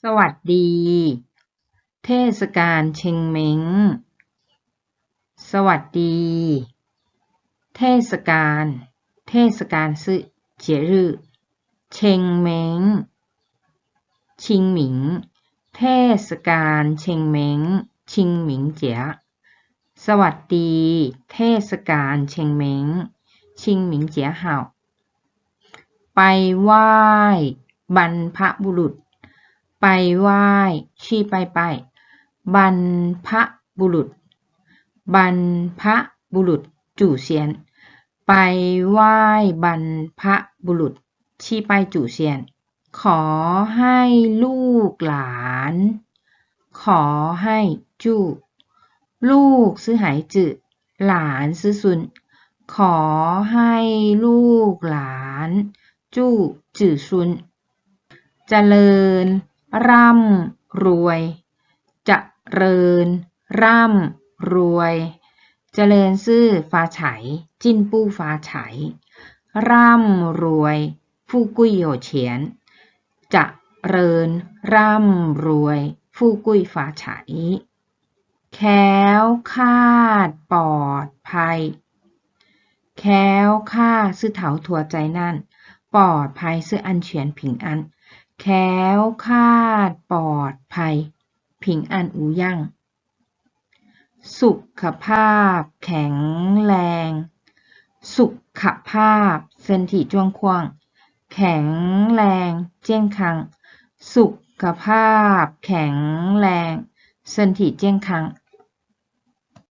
สวัสดี เทศกาลเชงเม้ง สวัสดี เทศกาล เทศกาล是节日เชงเม้ง ชิงหมิง เทศกาลเชงเม้ง ชิงหมิงเจีย สวัสดี เทศกาลเชงเม้ง ชิงหมิงเจียเห่า ไปไหว้ บรรพบุรุษ ไปไหว้ชีไปไป บรรพบุรุษ บรรพบุรุษ จู่เซียน ไปไหว้บรรพบุรุษ ชีไปจู่เซียน ขอให้ลูกหลาน ขอให้จู่ลูกซื้อหายจืหลานซื้อซุน ขอให้ลูกหลาน จู่จื่อซุนเจริญ ร่ำรวยจเริญ ร่ำรวย เจริญซื่อฟ้าไฉจิ้นปู้ฟ้าไฉร่ำรวยฟู่กุ้ยโยเฉียนจะเริญ ร่ำรวยฟู่กุ้ยฟ้าไฉแคล้วคาดปลอดภัย แคล้วคาดซื่อเถาถัวใจนั่น ปลอดภัยซื่ออันเฉียนผิงอัน แคล้วคาดปลอดภัย ผิงอันอูยั่ง สุขภาพแข็งแรง สุขภาพเซนถีจ้วงควง แข็งแรง เจียงคัง สุขภาพแข็งแรงเซนถีเจียงคัง